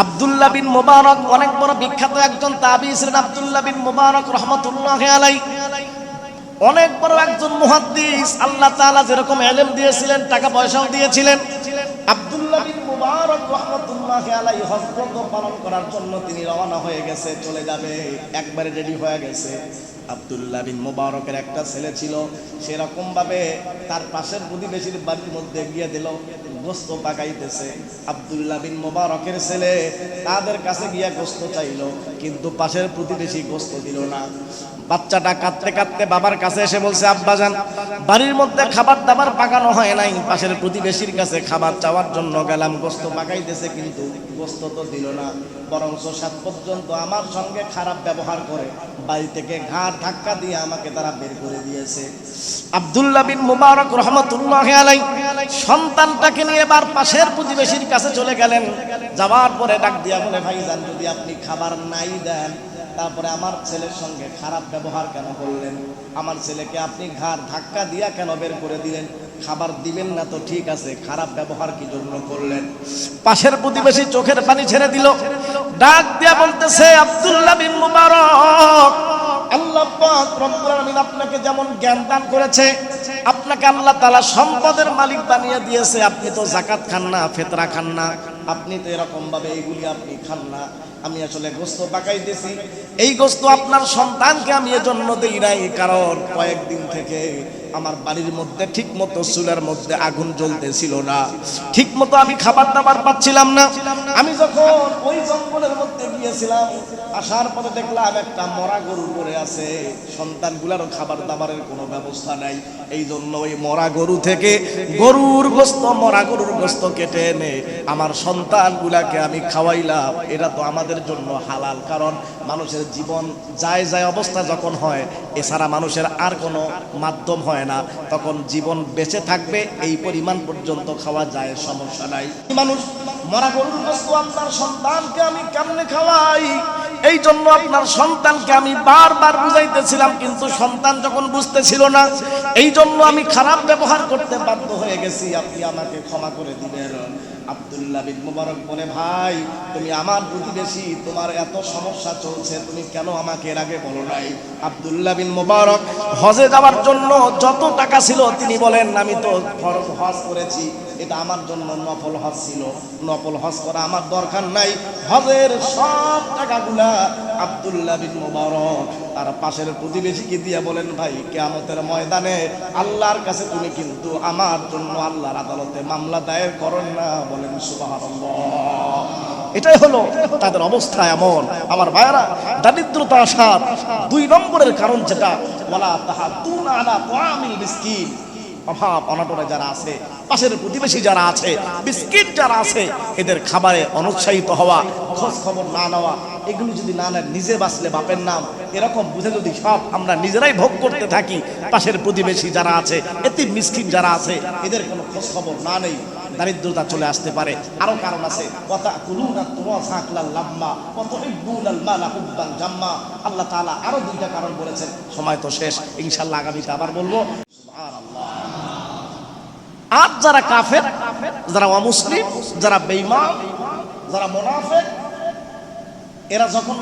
আব্দুল্লাহ বিন মুবারক, অনেক বড় বিখ্যাত একজন তাবি ছিলেন আব্দুল্লাহ বিন মুবারক রহমতুল্লাহ আলাই অনেক বড় একজন মুহাদ্দিস, আল্লাহ তাআলা যেরকম এলেম দিয়েছিলেন, টাকা পয়সাও দিয়েছিলেন। আব্দুল্লাহ বিন মুবারক রহমতুল্লাহ আলাই হজ পালন করার জন্য তিনি রওনা হয়ে গেছে, চলে যাবে, একবারে রেডি হয়ে গেছে। আব্দুল্লাহ বিন মুবারকের একটা ছেলে ছিল সেরকম ভাবে তার পাশের প্রতিবেশীর বাড়ির মধ্যে গিয়ে দিল, গোস্ত পাকাইতেছে। আব্দুল্লাহ বিন মুবারকের ছেলে তাদের কাছে গিয়ে গোস্ত চাইলো, কিন্তু পাশের প্রতিবেশী গোস্ত দিল না। বাচ্চাটা কাঁদতে কাঁদতে বাবার কাছে এসে বলছে আব্বাজান বাড়ির মধ্যে খাবার দাবার পাকানো হয় নাই। পাশের প্রতিবেশীর কাছে খাবার চাওয়ার জন্য গেলাম, গোস্ত পাকাইতেছে, কিন্তু গোস্ত তো দিল না। বরঞ্চ সাত পর্যন্ত আমার সঙ্গে খারাপ ব্যবহার করে। বাড়ি থেকে ঘাট ধাক্কা দিয়ে আমাকে তারা বের করে দিয়েছে। আব্দুল্লাহ বিন মুবারক রহমতুল্লাহ আলাই সন্তানটাকে নিয়ে এবার পাশের প্রতিবেশীর কাছে চলে গেলেন। যাওয়ার পরে ডাক দিয়া বলে, ভাইজান, যদি আপনি খাবার নাই দেন, তারপরে আমার ছেলের সঙ্গে খারাপ ব্যবহার কেন করলেন? আমার ছেলেকে আপনি ঘাড় ধাক্কা দিয়া কেন বের করে দিলেন? খাবার দিবেন না তো ঠিক আছে, খারাপ ব্যবহার কি জন্য করলেন? পাশের প্রতিবেশী চোখের পানি ছেড়ে দিল, ডাক দিয়া বলতেছে, আব্দুল্লাহ বিন মুবারক, আল্লাহ রব্বুল আলামিন আপনাকে যেমন জ্ঞান দান করেছে, আপনাকে আল্লাহ তাআলা সম্পদের মালিক বানিয়ে দিয়েছে, আপনি তো জাকাত খান না, ফেতরা খান না, আপনি তো এরকম ভাবে এইগুলি আপনি খান না। আমি আসলে গোস্ত পাকাইতেছি, এই গোস্ত আপনার সন্তানকে আমি এজন্য দেই নাই, কারণ কয়েকদিন থেকে আমার বাড়ির মধ্যে ঠিক মতো চুলার মধ্যে আগুন জ্বলতেছিল না। ঠিক মতো আমি খাবার দাবার পাচ্ছিলাম না। আমি যখন ওই জঙ্গলের মধ্যে গিয়েছিলাম, আসার পরে দেখলাম একটা মরা গরু পড়ে আছে। সন্তানগুলারও খাবার দাবারের কোনো ব্যবস্থা নাই। এই জন্য ওই মরা গরু থেকে গরুর গোস্ত, মরা গরুর গোস্ত কেটে এনে আমার সন্তানগুলাকে আমি খাওয়াইলাম। এটা তো আমাদের জন্য হালাল, কারণ মানুষের জীবন যায় যায় অবস্থা যখন হয়, এছাড়া মানুষের আর কোনো মাধ্যম হয় না, তখন জীবন বেঁচে থাকবে, এই পরিমাণ পর্যন্ত খাওয়া যায়, সমস্যা নাই। মানুষ, মরা গরুর বস্তু আপনার সন্তানকে আমি কেমনে খাওয়াই? এই জন্য আপনার সন্তানকে আমি বারবার বুঝাইতেছিলাম, কিন্তু সন্তান যখন বুঝতেছিল না, এই জন্য আমি খারাপ ব্যবহার করতে বাধ্য হয়ে গেছি। আপনি আমাকে ক্ষমা করে দিবেন। আব্দুল্লাহ বিন মুবারক বলে, ভাই, তুমি আমার প্রতিবেশী, তোমার এত সমস্যা চলছে, তুমি কেন আমাকে এর আগে বলো নাই? আব্দুল্লাহ বিন মুবারক হজে যাওয়ার জন্য যত টাকা ছিল, তিনি বলেন, আমি তো হজ করেছি, এটা আমার জন্য নফল হজ ছিল। নফল হজ করা আমার দরকার নাই। হজের সব টাকাগুলা আব্দুল্লাহ বিন মুবারক। তার পাশের প্রতিবেশীকে দিয়ে বলেন, ভাই, কেয়ামতের ময়দানে আল্লাহর কাছে তুমি কিন্তু আমার জন্য আল্লাহর আদালতে মামলা দায়ের করেন না। বলেন, সুবহানাল্লাহ। এটাই হলো তাদের অবস্থা এমন। আমার ভাইয়ারা, দারিদ্রতা আসার দুই নম্বরের কারণ যেটা বলা তাহা তুন আলা তামিল মিসকিন। অভাব, অনাটনে যারা আছে, পাশের প্রতিবেশী যারা আছে, বিস্কিট যারা আছে, এদের খাবারে অনুৎসাহিত হওয়া, খোঁজ খবর না নেওয়া এগুলো যদি না নেন, নিজে বাঁচলে বাপের নাম। এরকম বুঝে যদি সব আমরা নিজেরাই ভোগ করতে থাকি, পাশের প্রতিবেশী যারা আছে এতে মিসকিন যারা আছে, এদের কোনো খোঁজ খবর না নেই, দারিদ্রতা চলে আসতে পারে। আরও কারণ আছে কথা কুলুনা তোমা ঝাঁকলা লাম্মা কত ইবুল মালা হুব্বান জাম্মা। আল্লাহ তাআলা আরও দুইটা কারণ বলেছেন। সময় তো শেষ, ইনশাআল্লাহ আগামীতে আবার বলব। আর যারা কাফের, যারা অমুসলিম, যারা বেঈমান, যারা মুনাফিক এরা যখন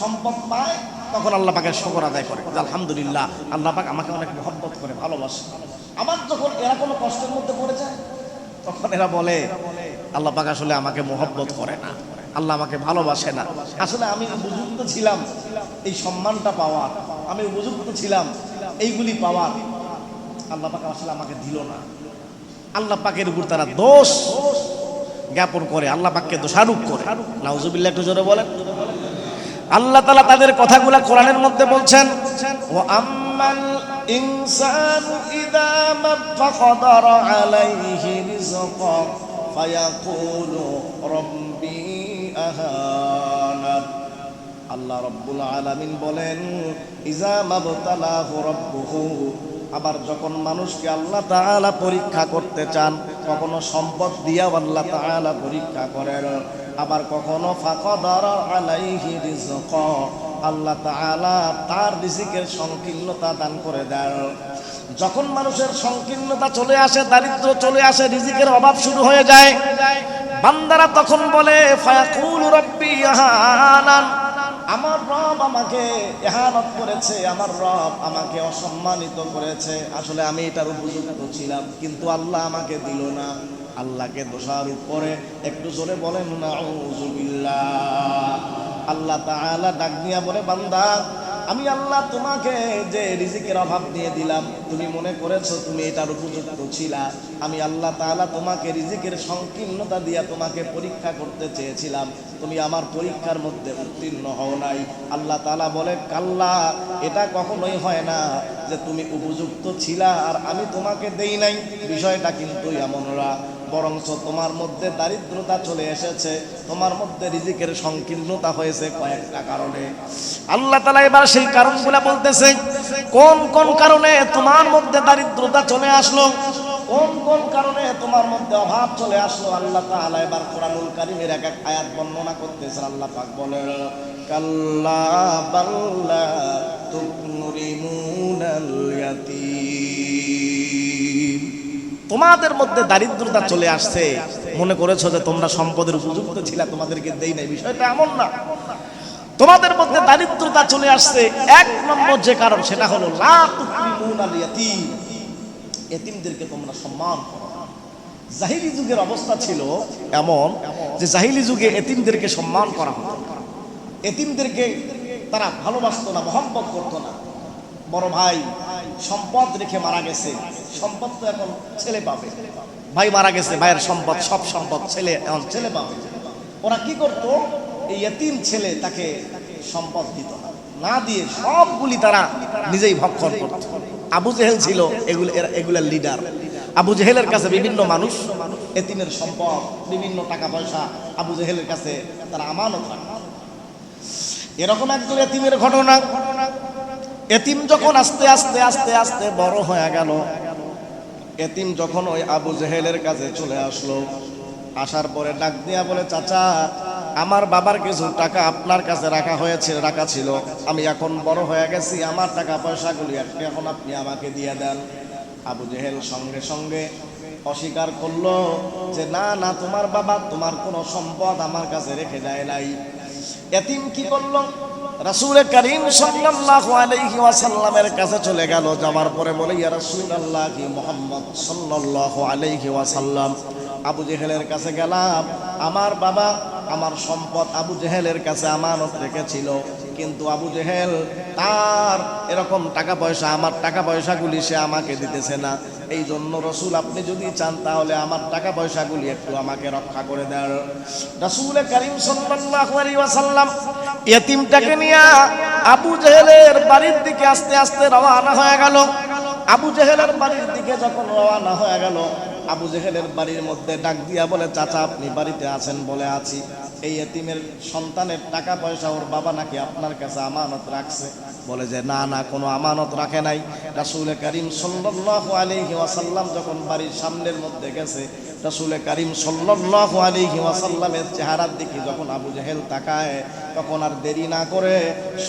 সম্পদ পায়, তখন আল্লাহ পাকের শকর আদায় করে। আলহামদুলিল্লাহ, আল্লাহ পাক আমাকে অনেক মহব্বত করে, ভালোবাসে। আবার যখন এরা কোনো কষ্টের মধ্যে পড়ে যায়, তখন এরা বলে, আল্লাহ পাক আসলে আমাকে মহব্বত করে না। আল্লাহ আমাকে ভালোবাসে না। আসলে আমি উপযুক্ত ছিলাম এই সম্মানটা পাওয়ার। আমি উপযুক্ত ছিলাম এইগুলি পাওয়ার। আল্লাহ পাক আসলে আমাকে দিল না। আল্লাহ পাকের উপর তারা দোষ জ্ঞাপন করে, আল্লাহ পাককে দোষারোপ করে। নাউজুবিল্লাহ একটু জোরে বলেন। আল্লাহ তালা তাদের কথাগুলা কোরআনের মধ্যে বলছেন ও আম্মাল ইনসান ইদা মাফাকদার আলাইহি রিজকা ফায়াকুলু রব্বি আহানাত আল্লাহ রব্বুল আলামিন বলেন, ইজা মাবতালাহু রব্বুহু। আবার যখন মানুষকে আল্লাহ তাআলা পরীক্ষা করতে চান, কখনো সম্পদ দিয়াও আল্লাহ তাআলা পরীক্ষা করেন। আবার কখনো ফাকদার আলাইহি রিজকা আল্লাহ তাআলা তার রিজিকের সংকীর্ণতা দান করে দেন। যখন মানুষের সংকীর্ণতা চলে আসে, দারিদ্র চলে আসে, রিজিকের অভাব শুরু হয়ে যায়, বান্দারা তখন বলে, ফায়াকুল রব্বি ইহানান। আমার রব আমাকে এহানত করেছে, আমার রব আমাকে অসম্মানিত করেছে। আসলে আমি এটার উপযুক্ত ছিলাম, কিন্তু আল্লাহ আমাকে দিল না। আল্লাহকে দোষারোপ করে। একটু জোরে বলেন না আল্লাহ তাআলা ডাক দিয়া বলে, বান্দা, আমি আল্লাহ তোমাকে যে রিজিকের অভাব দিয়ে দিলাম, তুমি মনে করেছ তুমি এটার উপযুক্ত ছিলা। আমি আল্লাহ তাআলা তোমাকে রিজিকের সংকীর্ণতা দিয়া তোমাকে পরীক্ষা করতে চেয়েছিলাম। তুমি আমার পরীক্ষার মধ্যে উত্তীর্ণ হও নাই। আল্লাহ তাআলা বলে, কাল্লা, এটা কখনোই হয় না যে তুমি উপযুক্ত ছিলা আর আমি তোমাকে দেই নাই। বিষয়টা কিন্তু এমনরা বরঞ্চ তোমার মধ্যে দারিদ্রতা চলে এসেছে, তোমার মধ্যে রিজিকের সংকীর্ণতা হয়েছে কয়েকটা কারণে। আল্লাহ তালা এবার সেই কারণগুলো বলতেছে, কোন কোন কারণে তোমার মধ্যে দারিদ্রতা চলে আসলো, কোন কোন কারণে তোমার মধ্যে অভাব চলে আসলো, আল্লাহ তাআলা এবার কোরআনুল কারীমের এক এক আয়াত বর্ণনা করতেছে, আল্লাহ পাক বলেন, কাল্লা বাল্লা তুকরিমুনাল ইয়াতীম। তোমাদের মধ্যে দারিদ্রতা চলে আসছে। মনে করেছ যে তোমরা সম্পদের উপযুক্ত ছিলা, তোমাদেরকে দেই নাই। বিষয়টা এমন না। তোমাদের মধ্যে দারিদ্রতা চলে আসছে। এক নম্বর যে কারণ, সেটা হলো এতিমদেরকে তোমরা সম্মান করো। জাহিলি যুগের অবস্থা ছিল এমন যে জাহিলি যুগে এতিমদেরকে সম্মান করা হতো। এতিমদেরকে তারা ভালোবাসতো না, মহব্বত করতো না। বড় ভাই সম্পদ রেখে মারা গেছে। সম্পদ তো এখন ছেলে পাবে। ভাই মারা গেছে, ভাইয়ের সম্পদ, সব সম্পদ ছেলে এখন ছেলে পাবে। ওরা কি করতো? এই এতিম ছেলে তাকে সম্পদ দিত না। দিয়ে সবগুলি তারা নিজেই ভক্ষণ করত। আবু জেহেল ছিল এগুলো এগুলার লিডার আবু জেহেলের কাছে বিভিন্ন মানুষ এতিমের সম্পদ, বিভিন্ন টাকা পয়সা আবু জেহেলের কাছে তারা আমানত এরকম একজন এতিমের ঘটনা ঘটনা। এতিম যখন আস্তে আস্তে আস্তে আস্তে বড় হয়ে গেল, এতিম যখন ওই আবু জেহেলের কাছে চলে আসলো, আসার পরে ডাক দিয়া বলে, চাচা, আমার বাবার কিছু টাকা আপনার কাছে রাখা হয়েছে, রাখা ছিল। আমি এখন বড় হয়ে গেছি, আমার টাকা পয়সাগুলি এখন আপনি আমাকে দিয়ে দেন। আবু জেহেল সঙ্গে সঙ্গে অস্বীকার করল যে, না না, তোমার বাবা তোমার কোনো সম্পদ আমার কাছে রেখে যায় নাই। এতিম কি করল? রাসূল করিম সাল্লাল্লাহু আলাইহি ওয়াসাল্লামের কাছে চলে গেল। যাওয়ার পরে বলে, ইয়া রাসূলুল্লাহ কি মুহাম্মদ সাল্লাল্লাহু আলাইহি ওয়াসাল্লাম, আবু জেহেলের কাছে গেলাম। আমার বাবা আমার সম্পদ আবু জেহেলের কাছে আমানত রেখেছিল। কিন্তু আবু জেহেল তার এরকম টাকা পয়সা, আমার টাকা পয়সাগুলি সে আমাকে দিতেছে না। এই জন্য রসুল, আপনি যদি চান তাহলে আমার টাকা পয়সাগুলি একটু আমাকে রক্ষা করে দেন। রসুল করিম ওয়াসাল্লাম এতিমটাকে নিয়ে আবু জেহেলের বাড়ির দিকে আস্তে আস্তে রওনা হয়ে গেল। আবু জেহেলের বাড়ির দিকে যখন রওনা হয়ে গেল, আবু জেহেলের বাড়ির মধ্যে ডাক দিয়া বলে, চাচা, আপনি বাড়িতে আছেন বলে আছি। এই এতিমের সন্তানের টাকা পয়সা ওর বাবা নাকি আপনার কাছে আমানত রাখছে? বলে যে, না না, কোনো আমানত রাখে নাই। রাসুল করিম সাল্লাল্লাহু আলাইহি ওয়াসাল্লাম যখন বাড়ির সামনের মধ্যে গেছে রাসূল করিম সাল্লাল্লাহু আলাইহি ওয়াসাল্লামের চেহারার দিকে যখন আবু জাহেল তাকায়, তখন আর দেরি না করে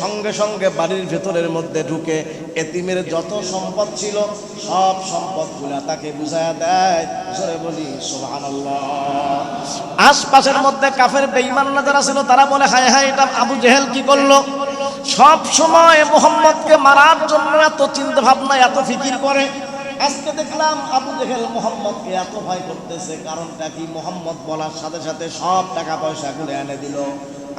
সঙ্গে সঙ্গে বাড়ির ভেতরের মধ্যে ঢুকে এতিমের যত সম্পদ ছিল, সব সম্পদগুলা তাকে বুঝায়া দেয়, জোরে বলি, সুবহানাল্লাহ। আশপাশের মধ্যে কাফের বেঈমানরা যারা ছিল, তারা বলে, হায় হায়, এটা আবু জেহেল কি করল? সব সময় মোহাম্মদকে মারার জন্য এত চিন্তা ভাবনা এত ফিকির করে। আজকে দেখলাম আবু জেহেল মোহাম্মদকে এত ভয় করতেছে, কারণটা কি? মোহাম্মদ বলার সাথে সাথে সব টাকা পয়সা গুলো এনে দিল।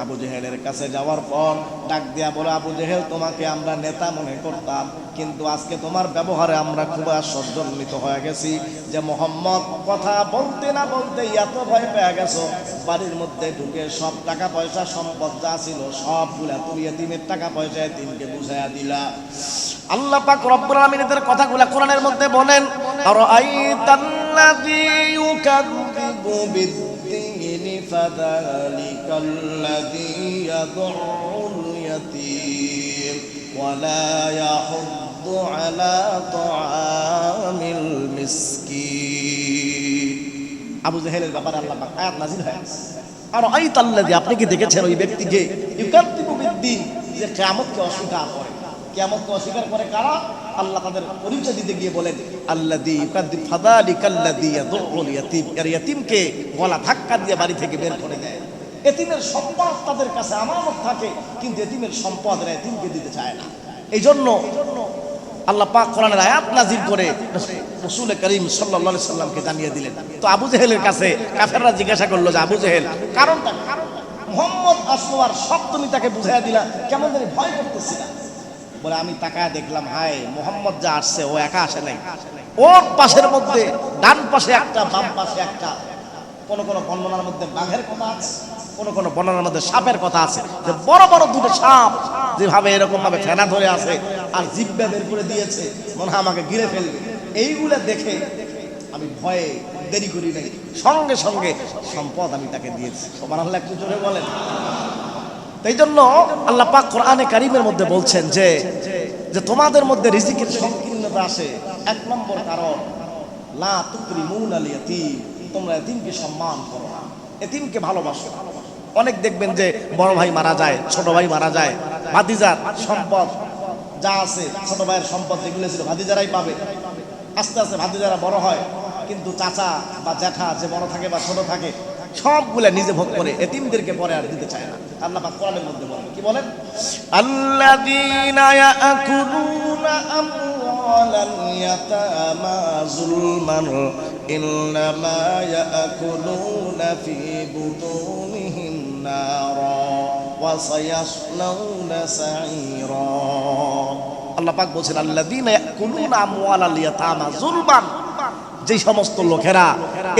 আবু জেহেলের কাছে যাওয়ার পর ডাক দিয়া বলে, আবু জেহেল, তোমাকে আমরা নেতা মনে করতাম, কিন্তু আজকে তোমার ব্যবহারে আমরা খুব আশ্চর্যান্বিত হয়ে গেছি যে মোহাম্মদ, কথা বলতে না বলতে এত ভয় পেয়ে গেছো। বাড়ির মধ্যে ঢুকে সব টাকা পয়সা, সম্পদ যা ছিল সবগুলা তুমি এতিমের টাকা পয়সা এতিমকে বুঝাইয়া দিলা। আল্লাহ পাক রব্বুল আলামিনের কথাগুলা কোরআনের মধ্যে বলেন আর আইতাল্লাযী ইউকাযযিবু বিদ্দীন ফাযালিকাল্লাযী ইয়াদউল ইয়াতীম ওয়ালা ইয়াহুদ্দু আলা তাআমিল মিসকিন আবু জেহেলের ব্যাপারে আল্লাহ পাক আয়াত নাযিল হয়েছে আর আইতাল্লাযী আপনি কি দেখেছেন ওই ব্যক্তিকে ইউকাযযিবু বিদ্দীন, যে কিয়ামতকে অস্বীকার করে? কিয়ামতকে অস্বীকার করে কারা? আল্লাহ তাদের পরিচয় দিতে গিয়ে বলেন ইয়াতিম। এর ইয়াতিমকে গলা ধাক্কা দিয়ে বাড়ি থেকে বের করে দেয়। এতিমের সম্পদ তাদের কাছে আমানত থাকে, কিন্তু এতিমের সম্পদ এতিমকে দিতে চায় না। এই জন্য আল্লাহ পাক কোরআনের আয়াত নাজিল করে রসুল করিম আলাইহি সাল্লামকে জানিয়ে দিলেন। তো আবু জেহেলের কাছে কাফেররা জিজ্ঞাসা করল যে, আবু জেহেল, কারণটা? মোহাম্মদ আসলো আর সব তুমি তাকে বুঝাইয়া দিলা, কেমন জানি ভয় করতেছিলা বলে, আমি তাকায় দেখলাম, হায়, মোহাম্মদ যা আসছে, ও একা আসে নাই। ওর পাশের মধ্যে, ডান পাশে একটা, বাম পাশে একটা। কোন কোন বর্ণনার মধ্যে বাঘের কথা আছে, কোন কোন বর্ণনার মধ্যে সাপের কথা আছে। যে বড় বড় দুটো সাপ যেভাবে এরকম ভাবে ফেনা ধরে আছে আর জিব্বা বের করে দিয়েছে, মনে হয় আমাকে ঘিরে ফেলবে। এইগুলা দেখে আমি ভয়ে দেরি করি নাই। সঙ্গে সঙ্গে সম্পদ আমি তাকে দিয়েছি। সবার আল্লাহ একটু জোরে বলেন। তাই জন্য আল্লাহ পাক কোরআনে কারিমের মধ্যে বলছেন যে যে তোমাদের মধ্যে রিজিকের সংকীর্ণতা আসে। এক নম্বর কারণ, লা আল ইয়াতীম তোমরা এতিমকে সম্মান করো না। এতিমকে ভালোবাসো। অনেক দেখবেন যে বড় ভাই মারা যায়, ছোট ভাই মারা যায়, ভাতিজার সম্পদ যা আছে, ছোট ভাইয়ের সম্পদ যেগুলো ছিল ভাতিজারাই পাবে। আস্তে আস্তে ভাতিজারা বড় হয়, কিন্তু চাচা বা জ্যাঠা যে বড় থাকে বা ছোট থাকে সবগুলা নিজে ভোগ করে এতিমদেরকে পরে আর দিতে চায় না। আল্লাহ পাক কোরআনের মধ্যে বলেন কি বলেন? আল্লাযীনা ইয়াকুলুনা আমওয়ালাল ইয়াতামা যুলমান ইন্নামা ইয়াকুলুনা ফি বুতুনিহিম নারা ওয়া সায়াসলাউনা সাঈরা। আল্লাহ পাক বলছেন আল্লাযীনা ইয়াকুলুনা আমওয়ালাল ইয়াতামা যুলমান যে সমস্ত লোকেরা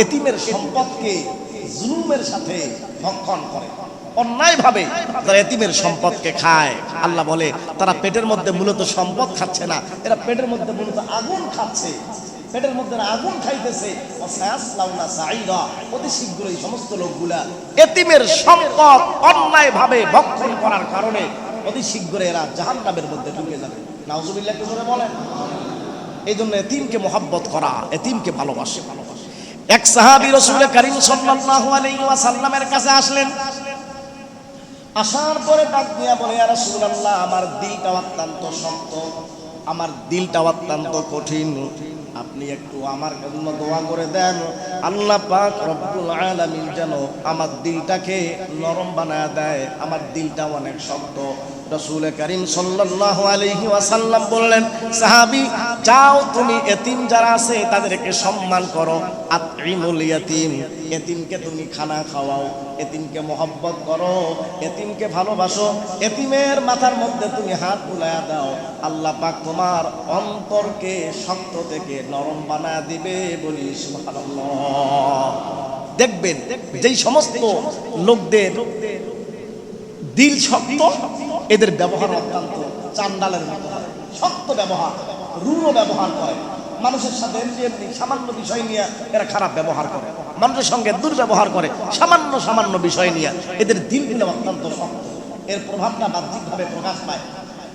এতিমের সম্পদকে জুলুমের সাথে ভক্ষণ করে। অন্যায়ভাবে তারা এতিমের সম্পদকে খায়। আল্লাহ বলে, তারা পেটের মধ্যে মূলত সম্পদ খাচ্ছে না। এরা পেটের মধ্যে মূলত আগুন খাচ্ছে। পেটের মধ্যে আগুন খাইতেছে। অতি শীঘ্র এই সমস্ত লোকগুলা এতিমের সম্পদ অন্যায়ভাবে ভক্ষণ করার কারণে অতি শীঘ্র এরা জাহান্নামের মধ্যে ঢুকে যাবে। নাউজুবিল্লাহ বলেন। এই জন্য এতিমকে মোহাব্বত করা, এতিমকে ভালোবাসে। এক সাহাবি রসুল করিম সাল্লাল্লাহু আলাইহি ওয়াসাল্লামের কাছে আসলেন। আসার পরে ডাক দিয়া বলে, ইয়া রাসূলুল্লাহ, আমার দিলটা অত্যন্ত শক্ত, আমার দিলটা অত্যন্ত কঠিন। আপনি একটু আমার জন্য দোয়া করে দেন। আল্লাহ পাক রব্বুল আলামিন যেন আমার দিলটাকে নরম বানায় দেয়, আমার দিলটা অনেক শক্ত। রসুল করিম সাল্লাল্লাহু আলাইহি ওয়াসাল্লাম বললেন, সাহাবী, যাও তুমি এতিম যারা আছে, তাদেরকে সম্মান করো। আতইমুল ইয়াতিম, এতিমকে তুমি খানা খাওয়াও, এতিমকে মহব্বত করো, এতিমকে ভালোবাসো। এতিমের মাথার মধ্যে তুমি হাত বুলায়া দাও। আল্লাহ পাক তোমার অন্তরকে শক্ত থেকে নরম বানায় দিবে বলি সুবহানাল্লাহ। দেখবেন, যেই সমস্ত লোকদের দিল শক্ত এদের ব্যবহার অত্যন্ত চান্ডালের মতো হয়, শক্ত ব্যবহার, রূঢ় ব্যবহার করে। মানুষের সাথে সামান্য বিষয় নিয়ে এরা খারাপ ব্যবহার করে। মানুষের সঙ্গে দুর্ব্যবহার করে সামান্য সামান্য বিষয় নিয়ে এদের দিলগুলো অত্যন্ত শক্ত। এর প্রভাবটা বাহ্যিকভাবে প্রকাশ পায়।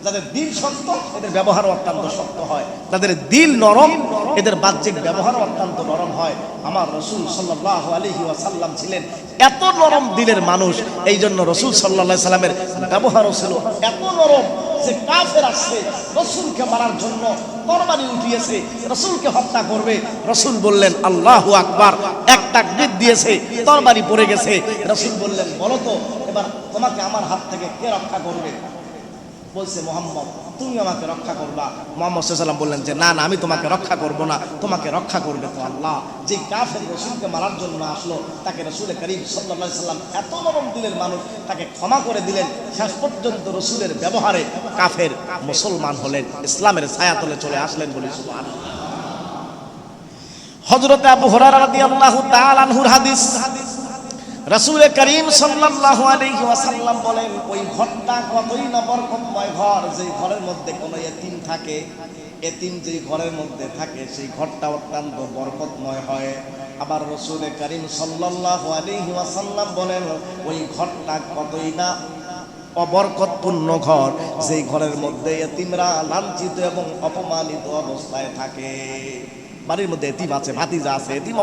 যাদের দিল শক্ত, এদের ব্যবহার অত্যন্ত শক্ত হয়। যাদের দিল নরম এদের বাহ্যিক ব্যবহার অত্যন্ত নরম হয়। আমার রসুল সাল্লাহ আলহি ওয়াসাল্লাম ছিলেন এত নরম দিলের মানুষ এই জন্য রসুল সাল্লাহ সাল্লামের ব্যবহারও ছিল এত নরম যে কাফের আসছে, রসুলকে মারার জন্য তরবারি উঠিয়েছে, রসুলকে হত্যা করবে। রসুল বললেন, আল্লাহ আকবার। একটা গিট দিয়েছে, তরবারি পড়ে গেছে। রসুল বললেন, বলো তো, এবার তোমাকে আমার হাত থেকে কে রক্ষা করবে? বলছে, মোহাম্মদ, তুমি আমাকে রক্ষা করবা। মোহাম্মদ সাল্লাম বললেন যে, না না, আমি তোমাকে রক্ষা করব না, তোমাকে রক্ষা করবে তো আল্লাহ। যে কাফের রসুলকে মারার জন্য আসলো, তাকে রসুলের করিম সাল্লাহ সাল্লাম এত নরম দিলের মানুষ, তাকে ক্ষমা করে দিলেন। শেষ পর্যন্ত রসুলের ব্যবহারে কাফের মুসলমান হলেন, ইসলামের ছায়াতলে চলে আসলেন বলি সুবহান হজরতে আবু হরারা রাদিয়াল্লাহু তাআলা আনহুর হাদিস। রাসূল করিম সাল্লাল্লাহু আলাইহি ওয়াসাল্লাম বলেন, ওই ঘরটা কতই না বরকতময় ঘর, যেই ঘরের মধ্যে কোনো এতিম থাকে। এতিম যেই ঘরের মধ্যে থাকে, সেই ঘরটা অত্যন্ত বরকতময় হয়। আবার রসুল করিম সাল্লাল্লাহু আলাইহি ওয়াসাল্লাম বলেন, ওই ঘরটা কতই না অবরকতপূর্ণ ঘর, যেই ঘরের মধ্যে এতিমরা লাঞ্ছিত এবং অপমানিত অবস্থায় থাকে। বাড়ির মধ্যে এতিম আছে, ভাতিজা আছে, এতিম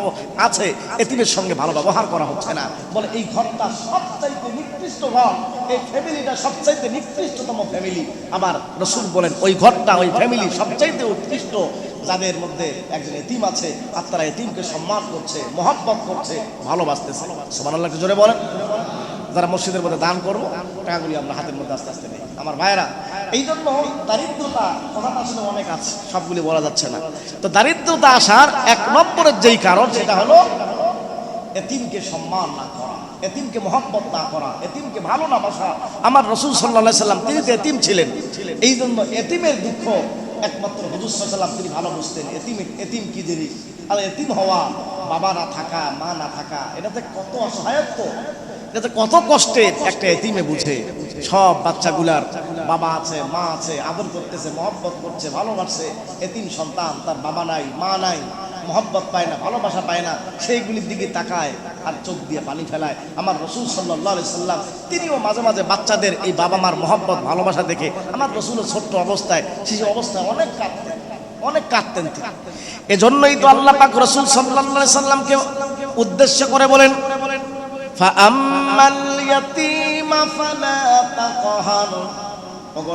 আছে, এতিমের সঙ্গে ভালো ব্যবহার করা হচ্ছে না। বলে এই ঘরটা সবচাইতে নিকৃষ্ট ঘর, এই ফ্যামিলিটা সবচাইতে নিকৃষ্টতম ফ্যামিলি আমার রসুল বলেন, ওই ঘরটা, ওই ফ্যামিলি সবচাইতে উৎকৃষ্ট। যাদের মধ্যে একজন এতিম আছে, আর তারা এতিমকে সম্মান করছে, মহব্বত করছে, ভালোবাসতেছে। সমান আল্লাহকে জোরে বলেন। যারা মসজিদের মধ্যে দান করব, টাকাগুলি আমরা হাতের মধ্যে আস্তে আস্তে নেই। আমার ভাইয়েরা এই জন্য দারিদ্রতা কথাটা আসলে অনেক আছে, সবগুলি বলা যাচ্ছে না। তো দারিদ্রতা আসার এক নম্বরের যেই কারণ, সেটা হলো এতিমকে সম্মান না করা, এতিমকে মহব্বত না করা, এতিমকে ভালো না বাসা। আমার রসুল সাল্লাহ সাল্লাম, তিনি তো এতিম ছিলেন। এই জন্য এতিমের দুঃখ একমাত্র হজুর সাল্লাম, তিনি ভালো বুঝতেন, এতিম এতিম কি জিনিস? আর এতিম হওয়া, বাবা না থাকা, মা না থাকা, এটাতে কত অসহায়ত্ব। কত কষ্টের একটা এতিমে বুঝে। সব বাচ্চাগুলার বাবা আছে, মা আছে, আদর করতেছে, মহব্বত করছে, ভালোবাসছে। এতিম সন্তান, তার বাবা নাই, মা নাই, মহব্বত পায় না, ভালোবাসা পায় না, সেইগুলির দিকে তাকায় আর চোখ দিয়ে পানি ফেলায়। আমার রসুল সাল্লাহ সাল্লাম, তিনিও মাঝে মাঝে বাচ্চাদের এই বাবা মার মহব্বত, ভালোবাসা দেখে আমার রসুলের ছোট্ট অবস্থায় শিশু অবস্থায় অনেক কাঁদতেন অনেক কাঁদতেন তিনি। এজন্যই তো আল্লাহ পাক রসুল সাল্লাহ সাল্লামকে উদ্দেশ্য করে বলেন আমাল ইয়াতিমা ফালা তাকহার। ওগো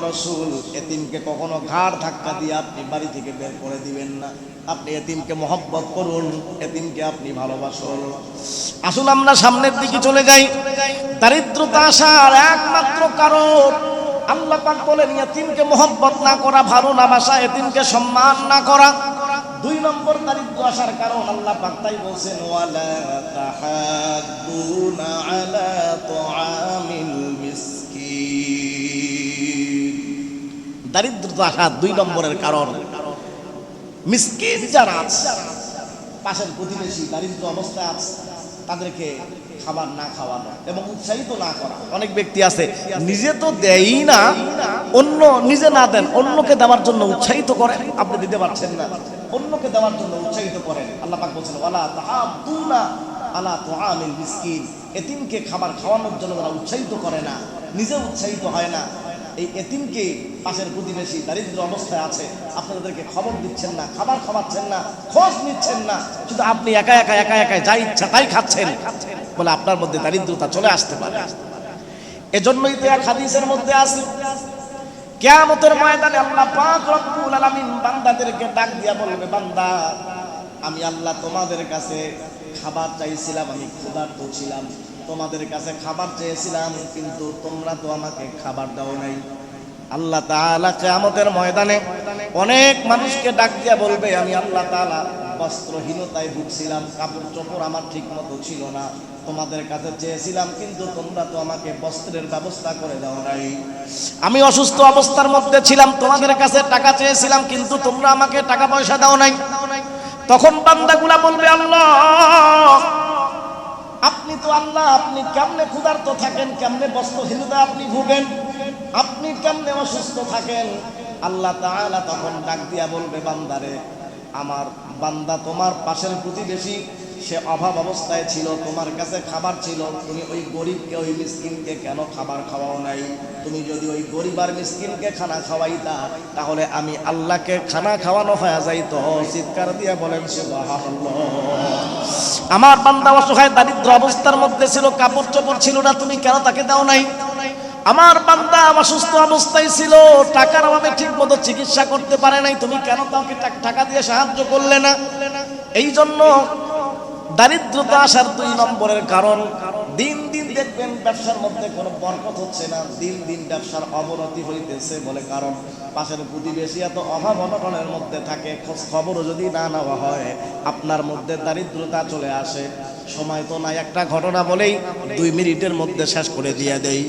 এতিমকে কখনো ঘাড় ধাক্কা দিয়ে আপনি বাড়ি থেকে বের করে দিবেন না। আপনি এতিমকে মহব্বত করুন, এতিমকে আপনি ভালোবাসুন। আসুন আমরা সামনের দিকে চলে যাই। দারিদ্রতা আসার একমাত্র কারণ, আল্লাহ পাক বলেন, এতিমকে মহব্বত না করা, ভালো না বাসা, এতিমকে সম্মান না করা। দুই নম্বর দারিদ্র আসার কারণ আল্লাহ পাক তাই বলছেন, ওয়ালা তাহাদ্দুনা আলা তুআমিল মিসকিন। দারিদ্রতা আসার দুই নম্বরের কারণ। মিসকিন যারা আছে, পাশের প্রতিবেশী দারিদ্র অবস্থায় আছে, তাদেরকে খাবার না খাওয়ানো এবং উৎসাহিত না করা। অনেক ব্যক্তি আছে, নিজে তো দেয়ই না, অন্য নিজে না দেন, অন্যকে দেওয়ার জন্য উৎসাহিত করে আপনি দিতে পারছেন না। অন্যকে দেওয়ার জন্য উৎসাহিত করেন। আল্লাহ পাক বলছেন, ওয়ালা তাহাদুনা আলা তুআমিল মিসকিন। এতিমকে খাবার খাওয়ানোর জন্য তারা উৎসাহিত করে না নিজে উৎসাহিত হয় না। এই এতিমকে পাশের প্রতিবেশী দারিদ্র অবস্থায় আছে, আপনি তাদেরকে খবর দিচ্ছেন না, খাবার খাওয়াচ্ছেন না, খোঁজ নিচ্ছেন না, শুধু আপনি একা একা একা একা যা ইচ্ছা তাই খাচ্ছেন। বলে আপনার মধ্যে দারিদ্রতা চলে আসতে পারে। এজন্যই তো এক হাদিসের মধ্যে আছে কেয়ামতের ময়দানে আল্লাহ পাক রব্বুল আলামিন বান্দাদেরকে ডাক দিয়া বলবে, বান্দা, আমি আল্লাহ তোমাদের কাছে খাবার চাইছিলাম, আমি ক্ষুধার্ত ছিলাম। তোমাদের কাছে খাবার চেয়েছিলাম, কিন্তু তোমরা তো আমাকে খাবার দাও নাই। আল্লাহ তাআলা কিয়ামতের ময়দানে অনেক মানুষকে ডাক দিয়া বলবে, আমি আল্লাহ তাআলা বস্ত্রহীনতায় ভুগছিলাম, কাপড় চোপড় আমার ঠিক মতো ছিল না। তোমাদের কাছে চেয়েছিলাম, কিন্তু তোমরা তো আমাকে বস্ত্রের ব্যবস্থা করে দাও নাই। আমি অসুস্থ অবস্থার মধ্যে ছিলাম, তোমাদের কাছে টাকা চেয়েছিলাম, কিন্তু তোমরা আমাকে টাকা পয়সা দাও নাই। তখন বান্দাগুলা বলবে, আল্লাহ, আপনি তো আল্লাহ, আপনি কেমনে ক্ষুধার্ত থাকেন, কেমনে বস্ত্রহীনতা আপনি ভুগেন, আপনি কেমনে অসুস্থ থাকেন? আল্লাহ তাআলা তখন ডাক দিয়া বলবে, বান্দারে, আমার বান্দা তোমার পাশের প্রতিবেশী সে অভাব অবস্থায় ছিল, তোমার কাছে খাবার ছিল, তুমি ওই গরিবকে, ওই মিসকিনকে কেন খাবার খাওয়াও নাই? তুমি যদি ওই গরিব আর মিসকিনকে খানা খাওয়াইতা, তাহলে আমি আল্লাহকে খানা খাওয়ানো হয়ে যাইতো চিৎকার দিয়া বলেন, সুবহানাল্লাহ। আমার বান্দা অসহায়, দারিদ্র অবস্থার মধ্যে ছিল, কাপড় চোপড় ছিল না, তুমি কেন তাকে দাও নাই? আমার বান্দা অসুস্থ অবস্থায় ছিল, টাকার অভাবে ঠিক মতো চিকিৎসা করতে পারে নাই, তুমি কেন তাকে টাকা দিয়ে সাহায্য করলে না? এই জন্য দারিদ্রতা আসার দুই নম্বরের কারণ, দিন দিন দেখবেন ব্যবসার মধ্যে কোনো বরকত হচ্ছে না, দিন দিন ব্যবসার অবনতি হইতেছে বলে কারণ, পাশের প্রতিবেশী এত অভাব অনটনের মধ্যে থাকে খোঁজ খবরও যদি না নেওয়া হয়, আপনার মধ্যে দারিদ্রতা চলে আসে। সময় তো নাই একটা ঘটনা বলেই দুই মিনিটের মধ্যে শেষ করে দিয়ে দেই।